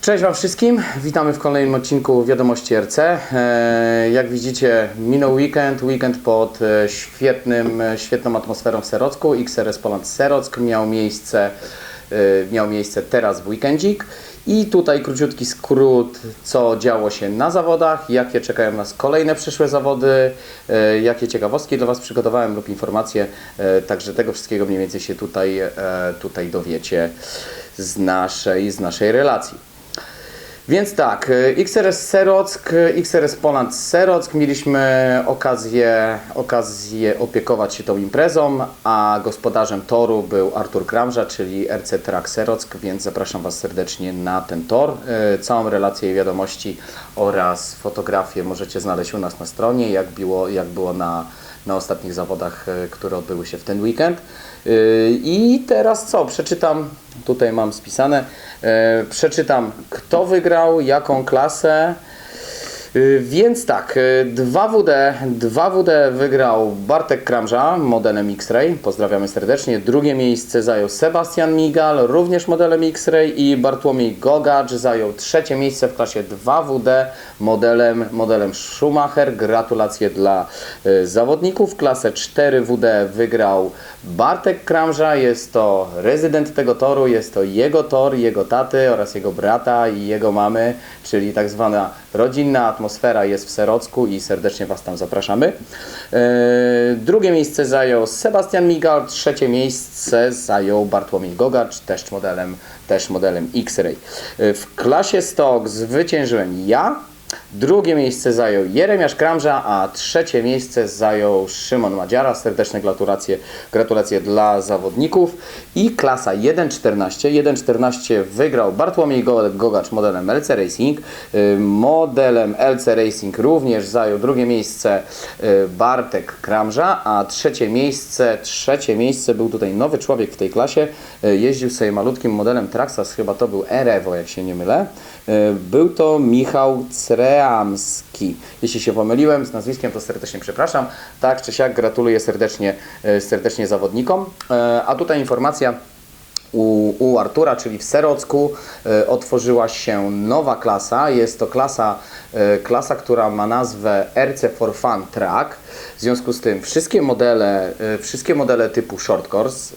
Cześć Wam wszystkim, witamy w kolejnym odcinku Wiadomości RC. E, Jak widzicie, minął weekend, weekend pod e, świetnym, e, świetną atmosferą w Serocku. XRS Poland Serock miał miejsce, miał miejsce teraz w weekendzik. I tutaj króciutki skrót, co działo się na zawodach, jakie czekają nas kolejne przyszłe zawody, jakie ciekawostki dla Was przygotowałem lub informacje, także tego wszystkiego mniej więcej się tutaj, tutaj dowiecie z naszej, z naszej relacji. Więc tak, y, XRS Serock, y, XRS Poland Serock mieliśmy okazję, okazję opiekować się tą imprezą, a gospodarzem toru był Artur Kramża, czyli RC Track Serock, więc zapraszam Was serdecznie na ten tor. Y, Całą relację i wiadomości oraz fotografię możecie znaleźć u nas na stronie, jak było, jak było na, na ostatnich zawodach, które odbyły się w ten weekend. Y, I teraz co? Przeczytam, tutaj mam spisane, e, przeczytam kto wygrał, jaką klasę. Y, Więc tak, y, 2WD, 2WD wygrał Bartek Kramża modelem X-Ray, pozdrawiamy serdecznie. Drugie miejsce zajął Sebastian Migal, również modelem X-Ray i Bartłomiej Gogacz zajął trzecie miejsce w klasie 2WD modelem, modelem Schumacher. Gratulacje dla y, zawodników. Klasę 4WD wygrał Bartek Kramża, jest to rezydent tego toru, jest to jego tor, jego taty oraz jego brata i jego mamy, czyli tak zwana rodzinna atmosfera jest w Serocku i serdecznie Was tam zapraszamy. E, Drugie miejsce zajął Sebastian Migal, trzecie miejsce zajął Bartłomiej Gogacz, też modelem, też modelem X-Ray. E, W klasie stok zwyciężyłem ja, Drugie miejsce zajął Jeremiasz Kramża, a trzecie miejsce zajął Szymon Madziara. Serdeczne gratulacje, gratulacje dla zawodników. I klasa 1.14. 1.14 wygrał Bartłomiej Go- Gogacz modelem LC Racing. Y, Modelem LC Racing również zajął drugie miejsce y, Bartek Kramża, a trzecie miejsce, trzecie miejsce był tutaj nowy człowiek w tej klasie. Y, Jeździł sobie malutkim modelem Traxas, chyba to był Erevo, jak się nie mylę. Był to Michał Creamski. Jeśli się pomyliłem z nazwiskiem, to serdecznie przepraszam. Tak czy siak gratuluję serdecznie, e, serdecznie zawodnikom. E, A tutaj informacja. U, u Artura, czyli w Serocku, e, otworzyła się nowa klasa. Jest to klasa, klasa, która ma nazwę RC for Fun Track. W związku z tym wszystkie modele, wszystkie modele typu short course,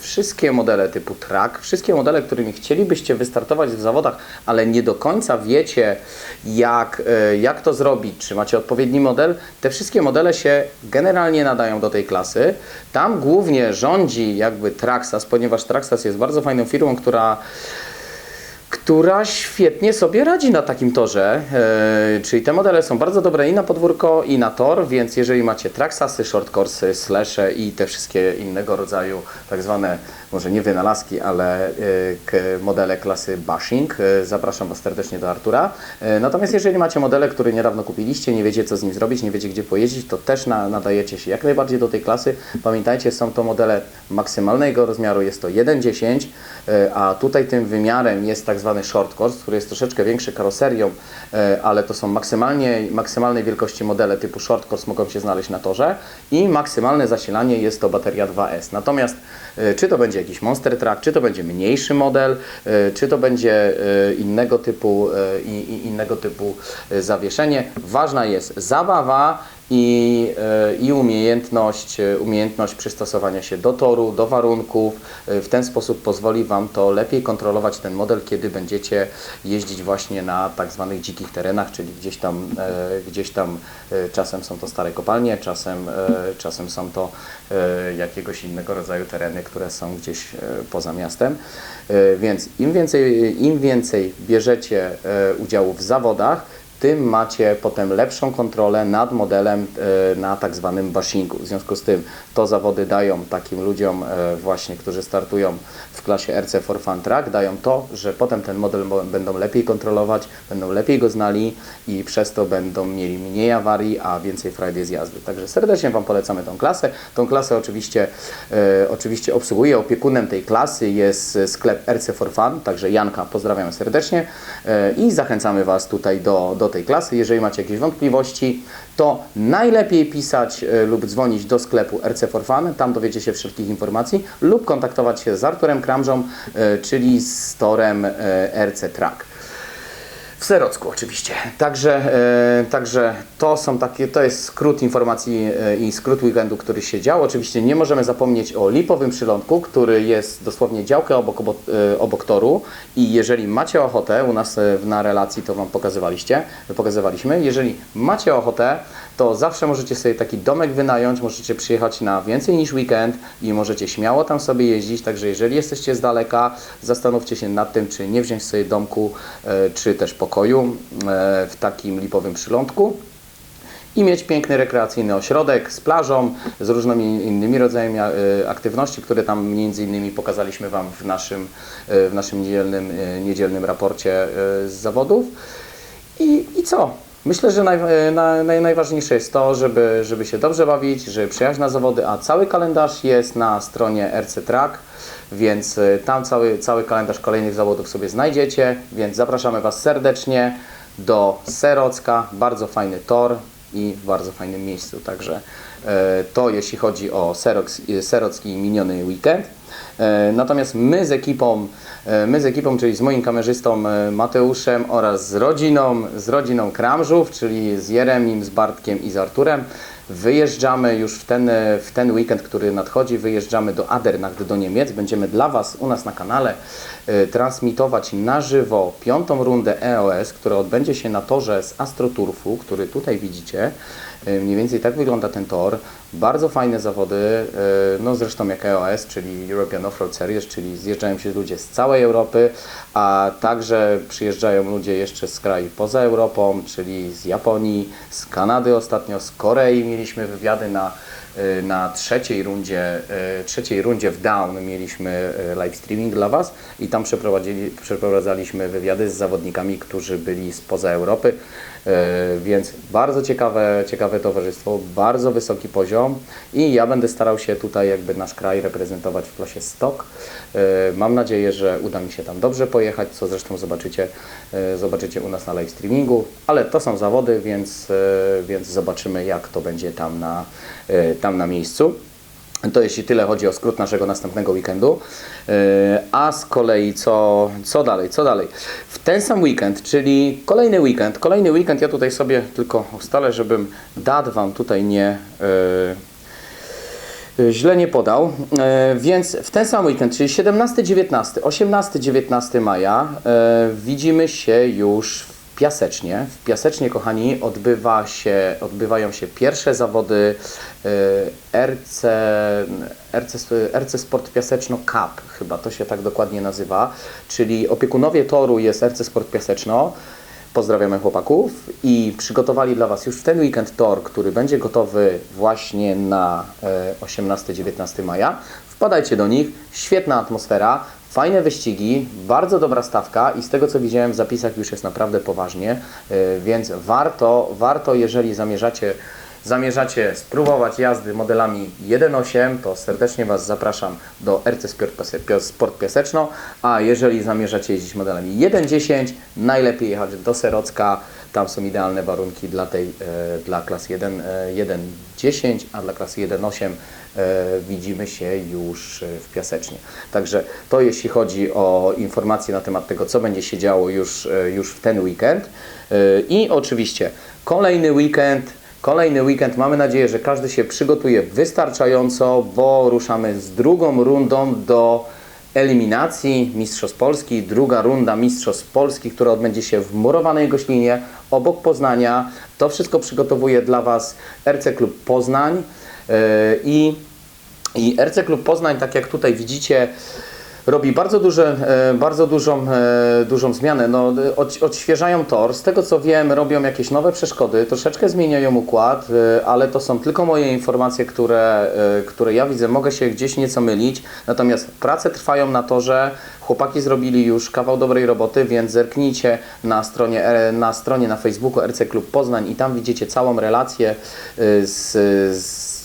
wszystkie modele typu track, wszystkie modele, którymi chcielibyście wystartować w zawodach, ale nie do końca wiecie, jak, e, jak to zrobić, czy macie odpowiedni model, te wszystkie modele się generalnie nadają do tej klasy. Tam głównie rządzi jakby Traxas, ponieważ Traxas jest bardzo fajną firmą, która która świetnie sobie radzi na takim torze. E, czyli te modele są bardzo dobre i na podwórko, i na tor, więc jeżeli macie tracksasy, shortcoursy, slashe i te wszystkie innego rodzaju tak zwane, może nie wynalazki, ale k- modele klasy bashing, e, zapraszam Was serdecznie do Artura. E, natomiast jeżeli macie modele, które niedawno kupiliście, nie wiecie co z nim zrobić, nie wiecie gdzie pojeździć, to też na, nadajecie się jak najbardziej do tej klasy. Pamiętajcie, są to modele maksymalnego rozmiaru, jest to 1.10, e, a tutaj tym wymiarem jest tak zwany short course, który jest troszeczkę większy karoserią, e, ale to są maksymalnie, maksymalnej wielkości modele typu short course mogą się znaleźć na torze i maksymalne zasilanie jest to bateria 2S. Natomiast e, czy to będzie jakiś Monster Truck, czy to będzie mniejszy model, e, czy to będzie innego typu, innego typu zawieszenie, ważna jest zabawa i, e, i umiejętność, e, umiejętność przystosowania się do toru, do warunków. E, W ten sposób pozwoli Wam to lepiej kontrolować ten model, kiedy będziecie jeździć właśnie na tak zwanych dzikich terenach, czyli gdzieś tam, gdzieś tam czasem są to stare kopalnie, czasem, czasem są to jakiegoś innego rodzaju tereny, które są gdzieś poza miastem. Więc im więcej, im więcej bierzecie udziału w zawodach, tym macie potem lepszą kontrolę nad modelem e, na tak zwanym bashingu. W związku z tym to zawody dają takim ludziom e, właśnie, którzy startują w klasie RC for Fun Track, dają to, że potem ten model mo- będą lepiej kontrolować, będą lepiej go znali i przez to będą mieli mniej awarii, a więcej frajdy z jazdy. Także serdecznie Wam polecamy tą klasę. Tą klasę oczywiście, e, oczywiście obsługuje opiekunem tej klasy jest sklep RC for Fun, także Janka pozdrawiamy serdecznie i zachęcamy Was tutaj do, do tej klasy. Jeżeli macie jakieś wątpliwości, to najlepiej pisać e, lub dzwonić do sklepu RC for Fun, tam dowiecie się wszelkich informacji, lub kontaktować się z Arturem Kram Kramżą, e, czyli z torem e, RC Track. W Serocku oczywiście. Także, e, także to są takie, to jest skrót informacji e, i skrót weekendu, który się działo. Oczywiście nie możemy zapomnieć o lipowym przylądku, który jest dosłownie działkę obok, obok, e, obok toru i jeżeli macie ochotę, u nas e, na relacji to Wam pokazywaliście, pokazywaliśmy, jeżeli macie ochotę, to zawsze możecie sobie taki domek wynająć, możecie przyjechać na więcej niż weekend i możecie śmiało tam sobie jeździć, także jeżeli jesteście z daleka, zastanówcie się nad tym, czy nie wziąć sobie domku, e, czy też pokoju e, w takim lipowym przylądku i mieć piękny rekreacyjny ośrodek z plażą, z różnymi innymi rodzajami e, aktywności, które tam między innymi pokazaliśmy Wam w naszym, w naszym niedzielnym, niedzielnym raporcie z zawodów. I, i co? Myślę, że naj, e, na, naj, najważniejsze jest to, żeby, żeby się dobrze bawić, żeby przyjechać na zawody, a cały kalendarz jest na stronie RC Track, więc e, tam cały, cały kalendarz kolejnych zawodów sobie znajdziecie, więc zapraszamy Was serdecznie do Serocka, bardzo fajny tor i w bardzo fajnym miejscu, także e, to jeśli chodzi o Seroc, Serocki miniony weekend. E, Natomiast my z ekipą, e, my z ekipą, czyli z moim kamerzystą e, Mateuszem oraz z rodziną, z rodziną Kramżów, czyli z Jeremim, z Bartkiem i z Arturem, wyjeżdżamy już w ten, w ten weekend, który nadchodzi, wyjeżdżamy do Adernacht, do Niemiec. Będziemy dla Was u nas na kanale transmitować na żywo piątą rundę EOS, która odbędzie się na torze z Astroturfu, który tutaj widzicie. E, Mniej więcej tak wygląda ten tor. Bardzo fajne zawody, e, no zresztą jak EOS, czyli European Offroad Series, czyli zjeżdżają się ludzie z całej Europy, a także przyjeżdżają ludzie jeszcze z krajów poza Europą, czyli z Japonii, z Kanady ostatnio, z Korei mieliśmy wywiady na, e, na trzeciej rundzie, trzeciej rundzie w Down mieliśmy live streaming dla Was i tam przeprowadzaliśmy wywiady z zawodnikami, którzy byli spoza Europy. E, Więc bardzo ciekawe, ciekawe towarzystwo, bardzo wysoki poziom i ja będę starał się tutaj jakby nasz kraj reprezentować w klasie stok. E, Mam nadzieję, że uda mi się tam dobrze pojechać, co zresztą zobaczycie, e, zobaczycie u nas na live streamingu, ale to są zawody, więc, więc zobaczymy jak to będzie tam na, tam na miejscu. To jeśli tyle chodzi o skrót naszego następnego weekendu. Yy, A z kolei co, co dalej? Co dalej? W ten sam weekend, czyli kolejny weekend, kolejny weekend, ja tutaj sobie tylko ustalę, żebym dat Wam tutaj nie, yy, źle nie podał. E, Więc w ten sam weekend, czyli 17-19, 18-19 maja e, widzimy się już w Piasecznie. W Piasecznie, kochani, odbywa się, odbywają się pierwsze zawody e, RC, RC, RC Sport Piaseczno Cup, chyba to się tak dokładnie nazywa, czyli opiekunowie toru jest RC Sport Piaseczno. Pozdrawiamy chłopaków i przygotowali dla Was już w ten weekend tor, który będzie gotowy właśnie na e, 18-19 maja. Wpadajcie do nich, świetna atmosfera, fajne wyścigi, bardzo dobra stawka i z tego co widziałem w zapisach już jest naprawdę poważnie, e, więc warto, warto jeżeli zamierzacie zamierzacie spróbować jazdy modelami 1.8, to serdecznie Was zapraszam do RC Sport Piaseczno, a jeżeli zamierzacie jeździć modelami 1.10, najlepiej jechać do Serocka, tam są idealne warunki dla tej, e, dla klas 1, e, 1.10, a dla klasy 1.8 e, widzimy się już e, w Piasecznie. Także to jeśli chodzi o informacje na temat tego, co będzie się działo już, już w ten weekend. I oczywiście kolejny weekend, Kolejny weekend, mamy nadzieję, że każdy się przygotuje wystarczająco, bo ruszamy z drugą rundą do eliminacji Mistrzostw Polski. Druga runda Mistrzostw Polski, która odbędzie się w Murowanej Goślinie, obok Poznania. To wszystko przygotowuje dla Was RC Klub Poznań Yy, i i RC Klub Poznań, tak jak tutaj widzicie, robi bardzo, duże, e, bardzo dużą, e, dużą zmianę. No, od, odświeżają tor. Z tego co wiem, robią jakieś nowe przeszkody, troszeczkę zmieniają układ, e, ale to są tylko moje informacje, które, które ja widzę. Mogę się gdzieś nieco mylić. Natomiast prace trwają na torze. Chłopaki zrobili już kawał dobrej roboty, więc zerknijcie na stronie, na stronie na Facebooku RC Klub Poznań i tam widzicie całą relację z, z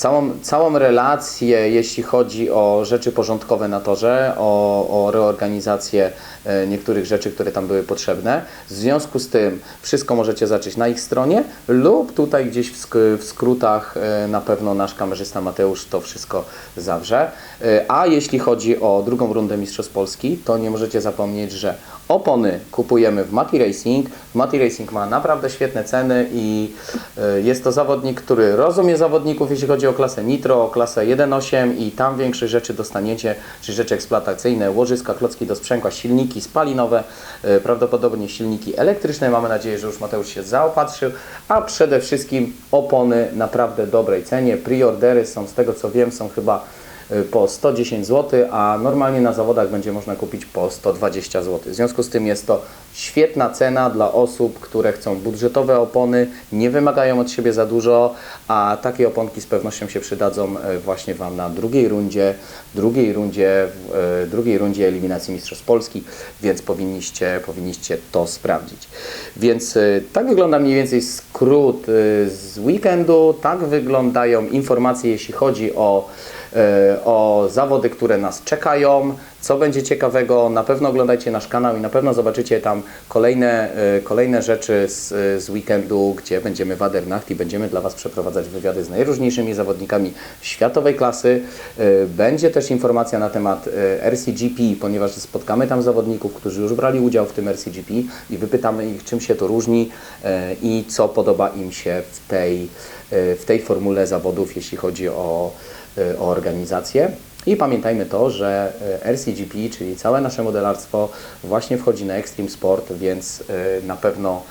całą, całą relację, jeśli chodzi o rzeczy porządkowe na torze, o, o reorganizację e, niektórych rzeczy, które tam były potrzebne. W związku z tym wszystko możecie zacząć na ich stronie lub tutaj gdzieś w, sk- w skrótach e, na pewno nasz kamerzysta Mateusz to wszystko zawrze. E, A jeśli chodzi o drugą rundę Mistrzostw Polski, to nie możecie zapomnieć, że opony kupujemy w Mati Racing. Mati Racing ma naprawdę świetne ceny i e, jest to zawodnik, który rozumie zawodników, jeśli chodzi o klasę Nitro, o klasę 1.8 i tam większość rzeczy dostaniecie, czyli rzeczy eksploatacyjne, łożyska, klocki do sprzęgła, silniki spalinowe, e, prawdopodobnie silniki elektryczne. Mamy nadzieję, że już Mateusz się zaopatrzył, a przede wszystkim opony naprawdę dobrej cenie. Preordery są, z tego co wiem, są chyba po 110 zł, a normalnie na zawodach będzie można kupić po 120 zł. W związku z tym jest to świetna cena dla osób, które chcą budżetowe opony, nie wymagają od siebie za dużo, a takie oponki z pewnością się przydadzą y, właśnie Wam na drugiej rundzie, drugiej rundzie, y, drugiej rundzie eliminacji Mistrzostw Polski, więc powinniście, powinniście to sprawdzić. Więc y, tak wygląda mniej więcej skrót z weekendu, tak wyglądają informacje, jeśli chodzi o e, o zawody, które nas czekają. Co będzie ciekawego, na pewno oglądajcie nasz kanał i na pewno zobaczycie tam kolejne, e, kolejne rzeczy z, z weekendu, gdzie będziemy w Adernacht i będziemy dla Was przeprowadzać wywiady z najróżniejszymi zawodnikami światowej klasy. E, Będzie też informacja na temat e, RCGP, ponieważ spotkamy tam zawodników, którzy już brali udział w tym RCGP i wypytamy ich, czym się to różni e, i co podoba im się w tej, e, w tej formule zawodów, jeśli chodzi o o organizację. I pamiętajmy to, że y, RCGP, czyli całe nasze modelarstwo właśnie wchodzi na Extreme Sport, więc y, na pewno,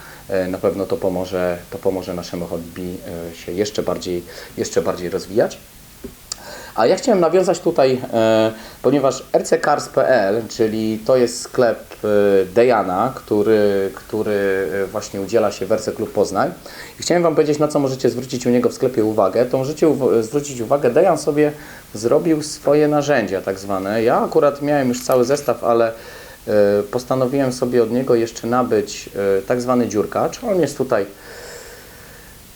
na pewno to, pomoże, to pomoże naszemu hobby się jeszcze bardziej, jeszcze bardziej rozwijać. A ja chciałem nawiązać tutaj, e, ponieważ rccars.pl, czyli to jest sklep e, Dejana, który, który e, właśnie udziela się w RC Klub Poznań. I chciałem Wam powiedzieć, na co możecie zwrócić u niego w sklepie uwagę. To możecie uw- zwrócić uwagę, Dejan sobie zrobił swoje narzędzia tak zwane. Ja akurat miałem już cały zestaw, ale e, postanowiłem sobie od niego jeszcze nabyć e, tak zwany dziurkacz. On jest tutaj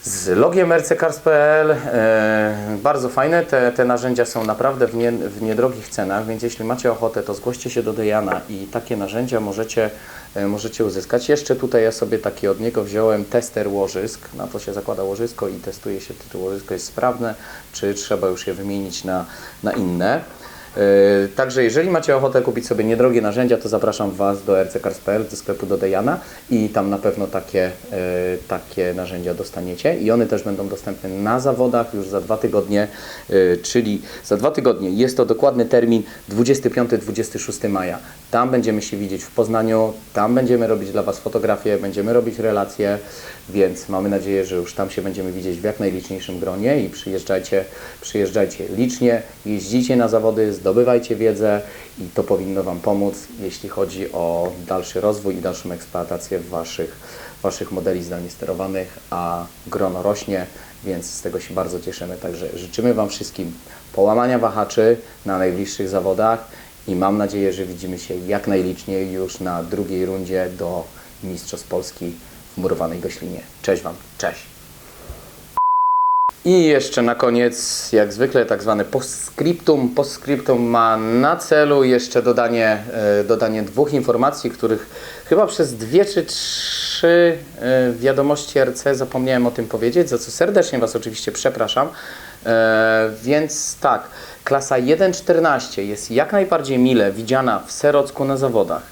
z logiem rccars.pl. E, bardzo fajne, te, te narzędzia są naprawdę w, nie, w niedrogich cenach, więc jeśli macie ochotę, to zgłoście się do Dejana i takie narzędzia możecie, e, możecie uzyskać. Jeszcze tutaj ja sobie taki od niego wziąłem tester łożysk, na to się zakłada łożysko i testuje się, czy to łożysko jest sprawne, czy trzeba już je wymienić na, na inne. Yy, Także jeżeli macie ochotę kupić sobie niedrogie narzędzia, to zapraszam Was do rccars.pl, do sklepu do Dejana i tam na pewno takie, yy, takie narzędzia dostaniecie i one też będą dostępne na zawodach już za dwa tygodnie, yy, czyli za dwa tygodnie. Jest to dokładny termin 25-26 maja. Tam będziemy się widzieć w Poznaniu, tam będziemy robić dla Was fotografie, będziemy robić relacje, więc mamy nadzieję, że już tam się będziemy widzieć w jak najliczniejszym gronie i przyjeżdżajcie, przyjeżdżajcie licznie, jeździcie na zawody, zdobywajcie wiedzę i to powinno Wam pomóc, jeśli chodzi o dalszy rozwój i dalszą eksploatację Waszych, waszych modeli zdalnie sterowanych, a grono rośnie, więc z tego się bardzo cieszymy. Także życzymy Wam wszystkim połamania wahaczy na najbliższych zawodach i mam nadzieję, że widzimy się jak najliczniej już na drugiej rundzie do Mistrzostw Polski w murowanej Goślinie. Cześć Wam, cześć! I jeszcze na koniec, jak zwykle, tak zwane postscriptum. Postscriptum ma na celu jeszcze dodanie, e, dodanie dwóch informacji, których chyba przez dwie czy trzy e, wiadomości RC zapomniałem o tym powiedzieć, za co serdecznie Was oczywiście przepraszam. E, Więc tak, klasa 1.14 jest jak najbardziej mile widziana w Serocku na zawodach.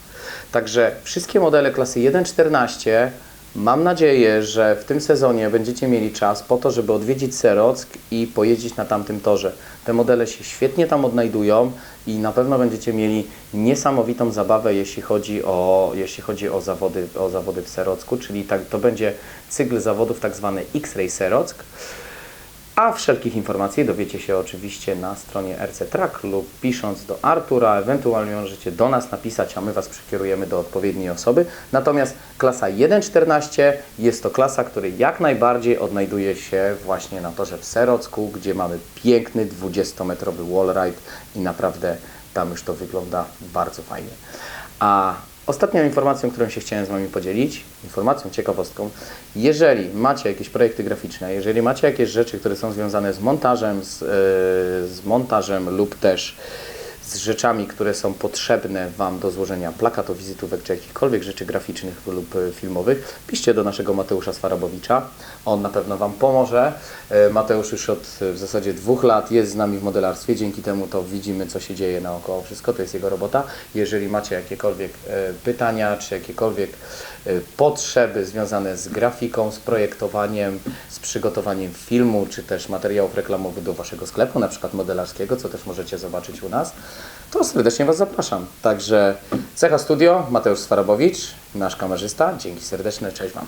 Także wszystkie modele klasy 1.14 Mam nadzieję, że w tym sezonie będziecie mieli czas po to, żeby odwiedzić Serock i pojeździć na tamtym torze. Te modele się świetnie tam odnajdują i na pewno będziecie mieli niesamowitą zabawę, jeśli chodzi o, jeśli chodzi o, zawody, o zawody w Serocku, czyli tak, to będzie cykl zawodów tak zwany X-Ray Serock. A wszelkich informacji dowiecie się oczywiście na stronie RC Track lub pisząc do Artura, ewentualnie możecie do nas napisać, a my Was przekierujemy do odpowiedniej osoby. Natomiast klasa 1.14 jest to klasa, której jak najbardziej odnajduje się właśnie na torze w Serocku, gdzie mamy piękny 20-metrowy wallride i naprawdę tam już to wygląda bardzo fajnie. A Ostatnią informacją, którą się chciałem z Wami podzielić, informacją, ciekawostką, jeżeli macie jakieś projekty graficzne, jeżeli macie jakieś rzeczy, które są związane z montażem, z, e, z montażem lub też z rzeczami, które są potrzebne Wam do złożenia plakatów, wizytówek czy jakichkolwiek rzeczy graficznych lub e, filmowych, piszcie do naszego Mateusza Swarabowicza. On na pewno Wam pomoże. E, Mateusz już od e, w zasadzie dwóch lat jest z nami w modelarstwie, dzięki temu to widzimy, co się dzieje naokoło. Wszystko to jest jego robota. Jeżeli macie jakiekolwiek pytania, czy jakiekolwiek potrzeby związane z grafiką, z projektowaniem, z przygotowaniem filmu, czy też materiałów reklamowych do Waszego sklepu, na przykład modelarskiego, co też możecie zobaczyć u nas, to serdecznie Was zapraszam. Także Cecha Studio, Mateusz Swarabowicz, nasz kamerzysta. Dzięki serdeczne, cześć Wam.